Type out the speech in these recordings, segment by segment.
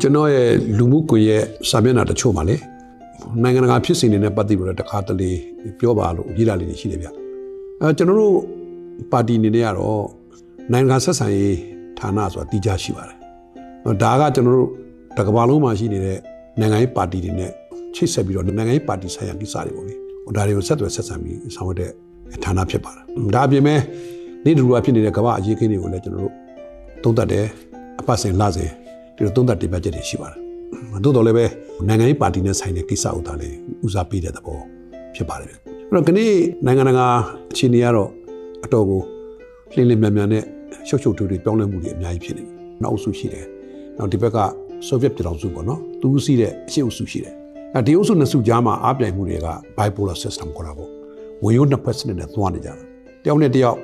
ကျွန်တော်ရဲ့လူမှုကွန်ရက်စာမျက်နှာတချို့မှာလေနိုင်ငံတကာဖြစ်စဉ်တွေနဲ့ပတ်သက်ပြီးတော့တခါတလေပြောပါလို့ရေးလာလေးတွေရှိတယ်ဗျအဲကျွန်တော်တို့ပါတီအနေနဲ့ကတော့နိုင်ငံတကာဆက်ဆံရေးဌာနဆိုတာတည်ကြရှိပါတယ်ဒါကကျွန်တော်တို့တကဘာလုံးမှာရှိနေတဲ့နိုင်ငံရေးပါတီတွေနဲ့ချိတ်ဆက်ပြီးတော့နိုင်ငံရေးပါတီဆိုင်ရာကိစ္စတွေပေါ့လေဒါတွေကိုဆက်သွယ်ဆက်ဆံပြီးဆောင်ရွက်တဲ့ဌာနဖြစ်ပါတယ်ဒါအပြင်မဲ့နေ့တူတူအဖြစ်နေတဲ့ကမ္ဘာအရေးခင်းတွေကိုလည်းကျွန်တော်တို့သုံးသပ်တယ်အပတ်စဉ်လစဉ် ဒီလိုသုံးသပ်တင်ပြချက်တွေရှိပါတယ်။သို့တော်လည်းပဲနိုင်ငံရေးပါတီနဲ့ဆိုင်တဲ့ကိစ္စဥဒါလည်းဦးစားပေးတဲ့သဘောဖြစ်ပါတယ်။အဲ့တော့ခနေ့နိုင်ငံတကာအခြေအနေကတော့အတော်ကိုလင်းလင်းမြန်မြန်နဲ့ရှုပ်ရှုပ်ထွေးထွေးပြောင်းလဲမှုတွေအများကြီးဖြစ်နေပြီ။နောက်အစုရှိတယ်။နောက်ဒီဘက်ကဆိုဗီယက်ပြည်ထောင်စုပေါ့နော်။သူစီးတဲ့အရှေ့အစုရှိတယ်။အဲဒီအုပ်စုနှစ်စုကြားမှာအားပြိုင်မှုတွေက bipolar system ခေါ်တာပေါ့။ဝင်ရိုးနှစ်ဖက်စနစ်နဲ့သွားနေကြတာ။တယောက်နဲ့တယောက်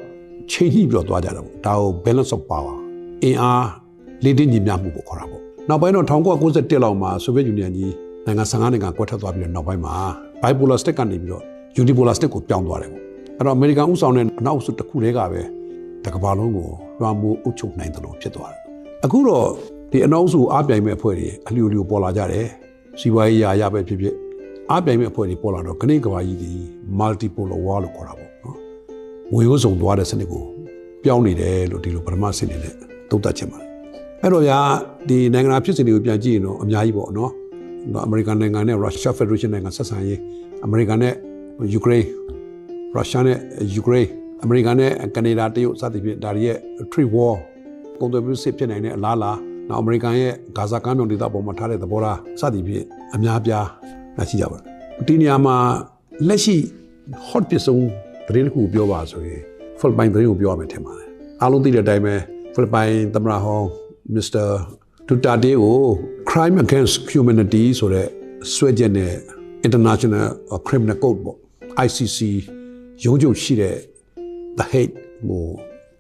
ချိန်ညှိပြီးတော့သွားကြတာပေါ့။ဒါကို balance of power အင်အား လေးတင်းညီမျှမှုကိုခေါ်တာပေါ့နောက်ပိုင်းတော့1991လောက်မှာဆိုဗီယက်ယူနီယံကြီးနိုင်ငံ15နိုင်ငံကွဲထွက်သွားပြီးတော့နောက်ပိုင်းမှာ bipolar stick ကနေပြီးတော့ unipolar stick ကိုပြောင်းသွားတယ်ပေါ့အဲ့တော့အမေရိကန်ဥဆောင်တဲ့နောက်စုတစ်ခုတည်းကပဲတကမ္ဘာလုံးကိုလွှမ်းမိုးအုပ်ချုပ်နိုင်တယ်လို့ဖြစ်သွားတယ်အခုတော့ဒီအနောက်စုအားပြိုင်မဲ့အဖွဲ့တွေအလျူလျူပေါ်လာကြတယ်စီးပွားရေးရာရပဲဖြစ်ဖြစ်အားပြိုင်မဲ့အဖွဲ့တွေပေါ်လာတော့ခဏကမ္ဘာကြီးဒီ multipolar war လို့ခေါ်တာပေါ့နော်ဝေရိုးစုံသွားတဲ့စနစ်ကိုပြောင်းနေတယ်လို့ဒီလိုပထမစနစ်နဲ့သုံးသပ်ချင်ပါတယ် အဲ့တော့ဗျာဒီနိုင်ငံသားဖြစ်စဉ်တွေကိုပြန်ကြည့်ရင်တော့အများကြီးပေါ့နော်အမေရိကန်နိုင်ငံနဲ့ Russia Federation နိုင်ငံဆက်ဆံရေးအမေရိကန်နဲ့ယူကရိန်းရုရှားနဲ့ယူကရိန်းအမေရိကန်နဲ့ကနေဒါတရုတ်စသဖြင့်ဒါတွေရဲ့ trade war ကုန်သွယ်မှုစစ်ဖြစ်နိုင်တဲ့အလားအလာနောက်အမေရိကန်ရဲ့ဂါဇာကမ်းမြောင်ဒေသပေါ်မှာထားတဲ့သဘောထားစသဖြင့်အများပြားရှိကြပါတယ်ဒီနေရာမှာလက်ရှိ hot ပစ်ဆုံးသတင်းတစ်ခုပြောပါဆိုရင် full point သတင်းကိုပြောရမယ်ထင်ပါတယ်အားလုံးသိတဲ့အတိုင်းပဲဖိလစ်ပိုင်သမ္မတဟောင်း မစ္စတာဒူတာတေကို crime against humanity ဆိုတဲ့ဆွဲချက်နဲ့ international criminal code ပေါ့ ICC ရုံးချုပ်ရှိတဲ့ the Hague ကို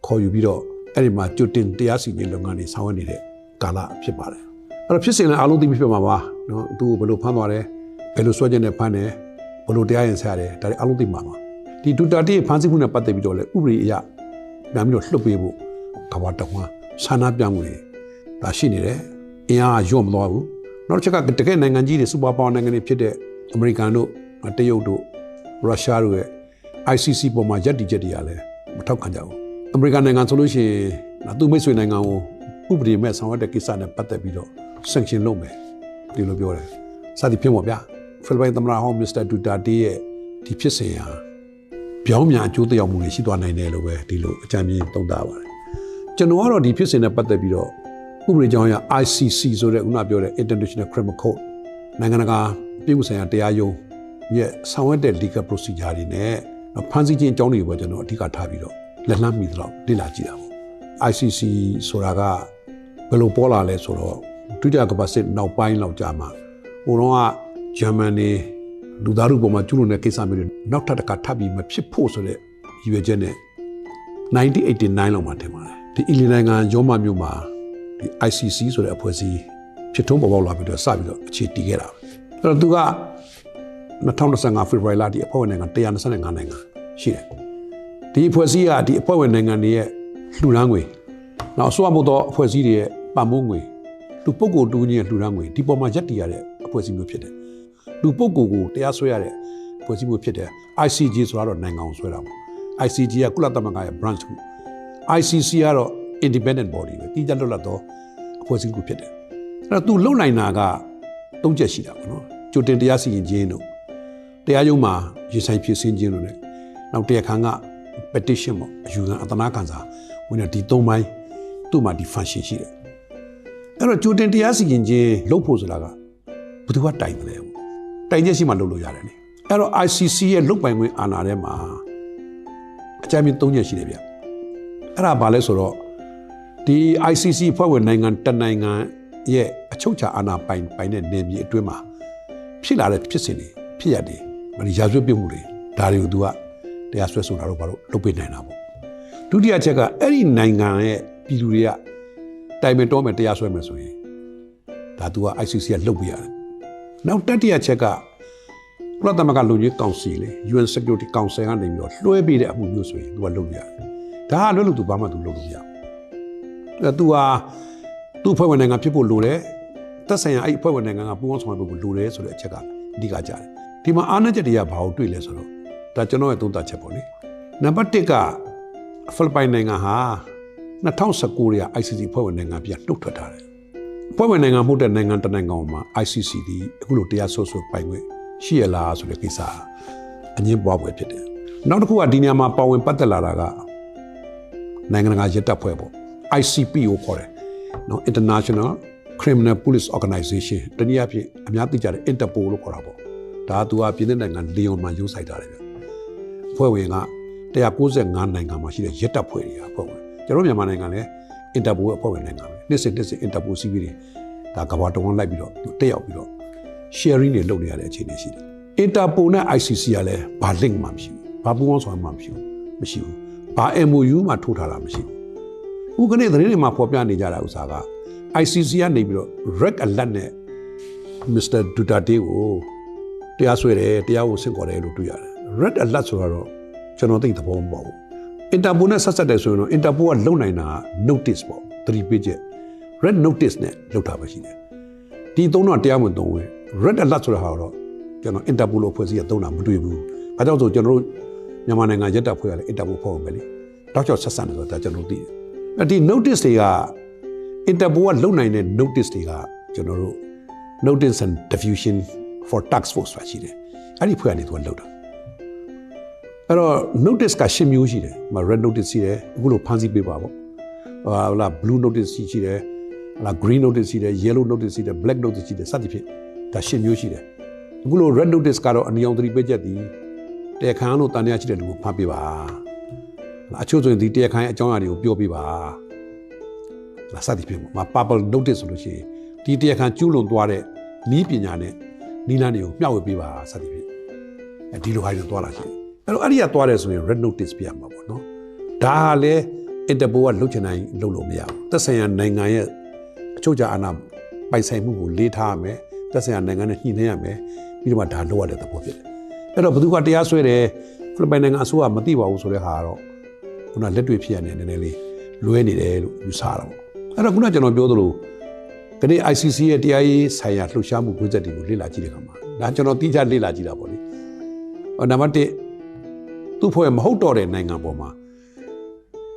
ခေါ်ယူပြီးတော့အဲ့ဒီမှာကြိုတင်တရားစီရင်လုပ်ငန်းတွေဆောင်ရွက်နေတဲ့ကာလဖြစ်ပါတယ်အဲ့တော့ဖြစ်စဉ်လည်းအားလုံးသိပြီးဖြစ်မှာပါနော်သူကိုဘယ်လိုဖမ်းသွားတယ်ဘယ်လိုဆွဲချက်နဲ့ဖမ်းတယ်ဘယ်လိုတရားရင်ဆက်ရတယ်ဒါတွေအားလုံးသိမှာပါဒီဒူတာတေဖမ်းဆီးမှုနဲ့ပတ်သက်ပြီးတော့လည်းဥပဒေအရပြန်ပြီးတော့လွှတ်ပေးဖို့ကဘာတဝမ်းဆန္ဒပြမှုတွေ ဒါရှိနေတယ်အင်အားညွတ်မသွားဘူးနောက်တစ်ချက်ကတကယ်နိုင်ငံကြီးတွေစူပါပါဝါနိုင်ငံတွေဖြစ်တဲ့အမေရိကန်တို့တရုတ်တို့ရုရှားတို့ရဲ့ ICC ပေါ်မှာရပ်တည်ချက်တွေကလည်းမထောက်ခံကြဘူးအမေရိကန်နိုင်ငံဆိုလို့ရှိရင်သူမိတ်ဆွေနိုင်ငံကိုဥပဒေမဲ့ဆောင်ရွက်တဲ့ကိစ္စနဲ့ပတ်သက်ပြီးတော့ sanction လုပ်မယ်ဒီလိုပြောတယ်စသည်ဖြင့်ပေါ့ဗျာဖိလစ်ပိုင်သမ္မတဟောင်းမစ္စတာဒူတာတေရဲ့ဒီဖြစ်စဉ်ဟာပြောင်းပြန်အကျိုးသက်ရောက်မှုတွေရှိသွားနိုင်တယ်လို့ပဲဒီလိုအကြံဉာဏ်သုံးသပ်ပါတယ်ကျွန်တော်ကတော့ဒီဖြစ်စဉ်နဲ့ပတ်သက်ပြီးတော့ ဥပဒေကြောင်းအရ ICC ဆိုတဲ့ခုနပြောတဲ့ International Criminal Court နိုင်ငံတကာပြည်မှုဆိုင်ရာတရားရုံးရဲ့ဆောင်ရွက်တဲ့ legal procedure တွေနဲ့ဖန်ဆီးခြင်းအကြောင်းတွေပေါ်ကျွန်တော်အဓိကထားပြီးတော့လက်လှမ်းမိသလောက်လေ့လာကြည့်တာပေါ့ ICC ဆိုတာကဘယ်လိုပေါ်လာလဲဆိုတော့ဒုတိယကမ္ဘာစစ်နောက်ပိုင်းလောက်ကြာမှာဟိုတော့ကဂျာမန်နေလူသားတို့ပေါ်မှာကျူးလွန်တဲ့ကိစ္စမျိုးတွေနောက်ထပ်တစ်ခါထပ်ပြီးမဖြစ်ဖို့ဆိုတဲ့ရည်ရွယ်ချက်နဲ့1989လောက်မှာထင်ပါတယ်ဒီအီလီနိုင်ငံရောမမြို့မှာ ဒီ ICC ဆိုတဲ့အဖွဲ့အစည်းဖြစ်ထုံးပေါ်ပေါက်လာပြီးတော့စပြီးတော့အခြေတည်ခဲ့တာအဲ့တော့သူက2025ဖေဖော်ဝါရီလဒီအဖွဲ့ဝင်နိုင်ငံ125နိုင်ငံရှိတယ်ဒီအဖွဲ့အစည်းကဒီအဖွဲ့ဝင်နိုင်ငံတွေရဲ့လှူဒန်းငွေနောက်အစိုးရမို့သောအဖွဲ့အစည်းတွေရဲ့ပံ့ပိုးငွေလူပုဂ္ဂိုလ်တူကြီးရဲ့လှူဒန်းငွေဒီပေါ်မှာရက်တည်ရတဲ့အဖွဲ့အစည်းမျိုးဖြစ်တယ်လူပုဂ္ဂိုလ်ကိုတရားစွဲရတဲ့အဖွဲ့အစည်းမျိုးဖြစ်တယ် ICJ ဆိုတာတော့နိုင်ငံကိုဆွဲတာပေါ့ ICJ ကကုလသမဂ္ဂရဲ့ branch ခု ICC ကတော့ independent body ပဲတိကျလွတ်လပ်သောအဖွဲ့အစည်းတစ်ခုဖြစ်တယ်အဲ့တော့သူလုံနိုင်တာကသုံးချက်ရှိတာပေါ့နော်ကြိုတင်တရားစီရင်ခြင်းတို့တရားရုံးမှာရေဆိုင်ဖြစ်စင်းခြင်းတို့ ਨੇ နောက်တရားခံက petition ပေါ့အယူခံအတနာခံစာဝင်တဲ့ဒီသုံးပိုင်းသူ့မှာဒီ function ရှိတယ်အဲ့တော့ကြိုတင်တရားစီရင်ခြင်းလုပ်ဖို့ဆိုတာကဘယ်သူကတိုင်တယ်လဲတိုင်ချက်ရှိမှလုပ်လို့ရတယ်လေအဲ့တော့ ICC ရဲ့လုတ်ပိုင်ခွင့်အာဏာထဲမှာအကြမ်းမြင့်၃ချက်ရှိတယ်ဗျအဲ့ဒါဘာလဲဆိုတော့ ဒီ ICC ဖွဲ့ဝင်နိုင်ငံတနိုင်ငံရဲ့အချုပ်ချာအာဏာပိုင်ပိုင်တဲ့နေပြည်အတွင်းမှာဖြစ်လာတဲ့ဖြစ်စဉ်တွေဖြစ်ရတယ်မဒီရာဇဝတ်ပြမှုတွေဒါတွေကိုသူကတရားစွဲဆိုတာတော့ဘာလို့လုပ်ပေးနိုင်တာပေါ့ဒုတိယချက်ကအဲ့ဒီနိုင်ငံရဲ့ပြည်သူတွေကတိုင်ပင်တော့မယ်တရားစွဲမယ်ဆိုရင်ဒါသူက ICC ကလုပ်ပေးရတယ်နောက်တတိယချက်ကကုလသမဂ္ဂလူကြီးကောင်စီလေ UN Security Council ကနေပြီးတော့လွှဲပေးတဲ့အမှုမျိုးဆိုရင်သူကလုပ်ရတယ်ဒါကလွတ်လို့သူဘာမှသူလုပ်လို့မရဘူးအဲ သူဟာသူ့ဖွဲ့ဝင်နိုင်ငံဖြစ်ဖို့လိုတယ်သက်ဆိုင်ရာအဲ့အဖွဲ့ဝင်နိုင်ငံကပူးပေါင်းဆောင်ရွက်ဖို့လိုတယ်ဆိုတဲ့အချက်ကအဓိကကြတယ်ဒီမှာအားနည်းချက်တွေကဘာကိုတွေ့လဲဆိုတော့ဒါကျွန်တော်ရဲ့သုံးသပ်ချက်ပေါ့လေနံပါတ်1ကဖိလစ်ပိုင်နိုင်ငံဟာ2019ရဲ့ ICC ဖွဲ့ဝင်နိုင်ငံပြန်နှုတ်ထွက်ထားတယ်ဖွဲ့ဝင်နိုင်ငံမဟုတ်တဲ့နိုင်ငံတစ်နိုင်ငံမှာ ICC ဒီအခုလိုတရားစွဲဆိုပိုင်ခွင့်ရှိရလားဆိုတဲ့ကိစ္စအငင်းပွားပွဲဖြစ်တယ်နောက်တစ်ခုကဒီနေရာမှာပါဝင်ပတ်သက်လာတာကနိုင်ငံတကာရစ်တပ်ဖွဲ့ပေါ့ ICP ကိုခေါ်တယ်နော် International Criminal Police Organization တနည်းအားဖြင့်အများသိကြတဲ့ Interpol လို့ခေါ်တာပေါ့ဒါကသူကပြည်내နိုင်ငံလီယွန်မှာရုံးဆိုင်ထားတယ်ဗျဖွဲ့ဝင်က195နိုင်ငံမှာရှိတဲ့ရစ်တပ်ဖွဲ့တွေကဖွဲ့ဝင်ကျွန်တော်မြန်မာနိုင်ငံလည်း Interpol အဖွဲ့ဝင်နိုင်ငံပဲနှစ်စဉ်နှစ်စဉ် Interpol စီးပြီးတွေဒါကဘာတဝန်လိုက်ပြီးတော့သူတက်ရောက်ပြီးတော့ sharing တွေလုပ်နေရတဲ့အခြေအနေရှိတယ် Interpol နဲ့ ICC ကလည်းဘာ link မှမရှိဘူးဘာပူးပေါင်းဆောင်ရွက်မှမရှိဘူးမရှိဘူးဘာ MOU မှထိုးထားတာမရှိဘူး ခုကနေ့သတင်းတွေမှာဖော်ပြနေကြတာဥစ္စာက ICC ကနေပြီးတော့ red alert နဲ့ Mr. Duterte ကိုတရားစွဲတယ်တရားကိုဆင့်ခေါ်တယ်လို့တွေ့ရတယ် red alert ဆိုတော့ကျွန်တော်သိသဘောမပေါဘူး Interpol နဲ့ဆက်ဆက်တယ်ဆိုရင်တော့ Interpol ကလုံနိုင်တာ notice ပေါ့သတိပေးချက် red notice နဲ့လောက်တာပဲရှိတယ်ဒီသုံးတော့တရားဝင်သုံးဝင် red alert ဆိုတာဟာတော့ကျွန်တော် Interpol လို့ဖွဲ့စည်းရသုံးတာမတွေ့ဘူးဘာကြောင့်ဆိုကျွန်တော်တို့မြန်မာနိုင်ငံရက်တပ်ဖွဲ့ရလဲ Interpol ဖွဲ့ဝင်ပဲလေတောက်ချောက်ဆက်ဆက်တယ်ဆိုတာဒါကျွန်တော်သိတယ်အဲ့ ဒီ notice တွေက Interpol ကလုံနိုင်တဲ့ notice တွေကကျွန်တော်တို့ notice and diffusion for tax force ဆိုတာရှိတယ်အဲ့ဒီဖွဲ့ကနေသူကလောက်တာအဲ့တော့ notice ကရှင်းမျိုးရှိတယ်ဟို red notice ရှိတယ်အခုလိုဖန်ဆီးပေးပါပေါ့ဟာလာ blue notice ရှိတယ်ဟာလာ green notice ရှိတယ် yellow notice ရှိတယ် black notice ရှိတယ်စသဖြင့်ဒါရှင်းမျိုးရှိတယ်အခုလို red notice ကတော့အနီအောင်သတိပေးချက်ဒီတရားခံလို့တန်တရားရှိတဲ့လူကိုဖမ်းပေးပါ အချို့ဆိုရင်ဒီတရားခံရဲ့အကြောင်းအရာတွေကိုပြောပြပါလာစသည်ဖြင့်ပေါ့မ purple notice ဆိုလို့ရှိရင်ဒီတရားခံကျူးလွန်သွားတဲ့နီးပညာနဲ့နီးလန်းတွေကိုမျှဝေပေးပါစသည်ဖြင့်အဲဒီလိုဟာတွေသွားလာရှိတယ်အဲ့တော့အဲ့ဒီကသွားတယ်ဆိုရင် red notice ပြရမှာပေါ့နော်ဒါဟာလေ Interpol ကလုပ်ချင်တိုင်းလုပ်လို့မရဘူးသက်ဆိုင်ရာနိုင်ငံရဲ့အချုပ်အခြာအာဏာပိုင်ဆိုင်မှုကိုလေးထားရမယ်သက်ဆိုင်ရာနိုင်ငံနဲ့ညှိနှိုင်းရမယ်ပြီးတော့မှဒါလုပ်ရတဲ့သဘောဖြစ်တယ်အဲ့တော့ဘယ်သူကတရားစွဲတယ်ဖိလစ်ပိုင်နိုင်ငံအစိုးရမသိပါဘူးဆိုတဲ့ဟာကတော့ ခုနလက်တွေ့ဖြစ်ရနေနည်းနည်းလေးလွဲနေတယ်လို့ယူဆတာပေါ့အဲ့တော့ခုနကျွန်တော်ပြောသလိုကနေ့ ICC ရဲ့တရားရေးဆိုင်ရာလှုပ်ရှားမှုကွင်းဆက်တွေကိုလေ့လာကြည့်တဲ့အခါမှာဒါကျွန်တော်တိကျလေ့လာကြည့်တာပေါ့လေဟောနံပါတ်1သူ့ဖွဲ့မဟုတ်တော့တဲ့နိုင်ငံပေါ်မှာ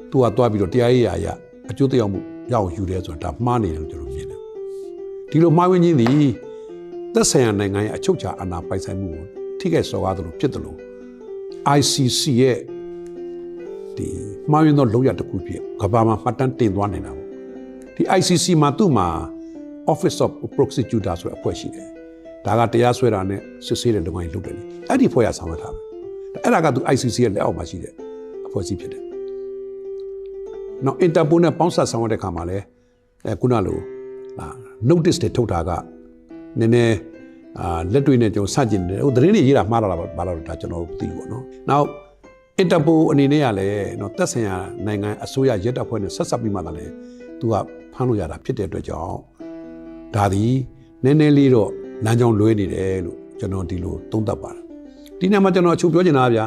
သူကသွားပြီးတော့တရားရေးရာအရအကျိုးသက်ရောက်မှုရအောင်ယူတယ်ဆိုတာဒါမှားနေတယ်လို့ကျွန်တော်မြင်တယ်ဒီလိုမှားဝင်ခြင်းသည်သက်ဆိုင်ရာနိုင်ငံရဲ့အချုပ်အခြာအာဏာပိုင်ဆိုင်မှုကိုထိခိုက်စော်ကားသလိုဖြစ်တယ်လို့ ICC ရဲ့ ဒီမှားယွင်းသောလောက်ရတစ်ခုဖြစ်ကမ္ဘာမှာမှတ်တမ်းတင်သွားနေတာပေါ့ဒီ ICC မှာသူ့မှာ Office of Prosecutor ဆိုတဲ့အဖွဲ့ရှိတယ်ဒါကတရားစွဲတာနဲ့စစ်ဆေးတဲ့လုပ်ငန်းလုပ်တယ်လေအဲ့ဒီဖွဲ့ရဆောင်ရွက်ထားတယ်အဲ့ဒါကသူ ICC ရဲ့လက်အောက်မှာရှိတဲ့အဖွဲ့အစည်းဖြစ်တယ်နောက် Interpol နဲ့ပေါင်းစပ်ဆောင်ရွက်တဲ့ခါမှာလည်းအဲခုနလိုအာ notice တွေထုတ်တာကနည်းနည်းအာလက်တွေ့နဲ့ကျွန်တော်စကြင်တယ်ဟိုသတင်းတွေရေးတာမှားတာလားဘာလို့ဒါကျွန်တော်တို့သိပေါ့နော်နောက် Interpol အနေနဲ့ကလည်းနော်သက်ဆိုင်ရာနိုင်ငံအစိုးရရက်တပ်ဖွဲ့နဲ့ဆက်ဆက်ပြီးမှသာလေသူကဖမ်းလို့ရတာဖြစ်တဲ့အတွက်ကြောင့်ဒါသည်နည်းနည်းလေးတော့လမ်းကြောင်းလွဲနေတယ်လို့ကျွန်တော်ဒီလိုသုံးသပ်ပါတယ်ဒီနေ့မှာကျွန်တော်အချုပ်ပြောချင်တာဗျာ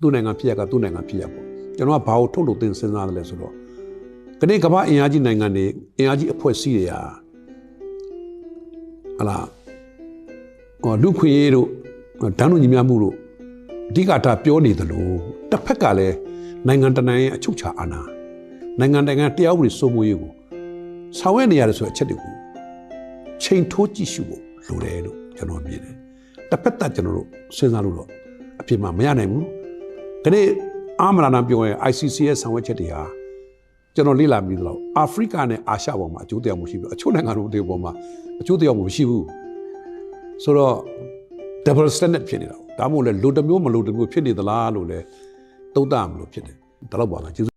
သူ့နိုင်ငံဖြစ်ရကသူ့နိုင်ငံဖြစ်ရပေါ့ကျွန်တော်ကဘာကိုထုတ်လို့သင်စဉ်းစားတယ်လဲဆိုတော့ခနေ့ကမ္ဘာအင်အားကြီးနိုင်ငံတွေအင်အားကြီးအဖွဲ့အစည်းတွေဟာဟလာဟောလူခွေရေးတို့ဒန်းတို့ညီမျှမှုတို့ အဓိကထားပြောနေသလိုတစ်ဖက်ကလည်းနိုင်ငံတနိုင်ရဲ့အချုပ်ချာအာဏာနိုင်ငံနိုင်ငံတရားဥပဒေစိုးမိုးရေးကိုဆောင်ရွက်နေရတယ်ဆိုတဲ့အချက်တွေကိုချိန်ထိုးကြည့်ရှုဖို့လိုတယ်လို့ကျွန်တော်မြင်တယ်တစ်ဖက်သက်ကျွန်တော်တို့စဉ်းစားလို့တော့အပြစ်မှမရနိုင်ဘူးဒီနေ့အာမလာနာပြောရင် ICC ရဲ့ဆောင်ရွက်ချက်တွေဟာကျွန်တော်လေ့လာပြီးတော့အာဖရိကနဲ့အာရှပေါ်မှာအကျိုးတရားမှုရှိပြီးအချို့နိုင်ငံတို့တွေပေါ်မှာအကျိုးတရားမှုမရှိဘူးဆိုတော့ double standard ဖြစ်နေတာပေါ့ ဒါမှမဟုတ်လေလိုတစ်မျိုးမလိုတစ်မျိုးဖြစ်နေသလားလို့လေသုံးသပ်မလို့ဖြစ်တယ်ဒါတော့ပါလားကျေးဇူး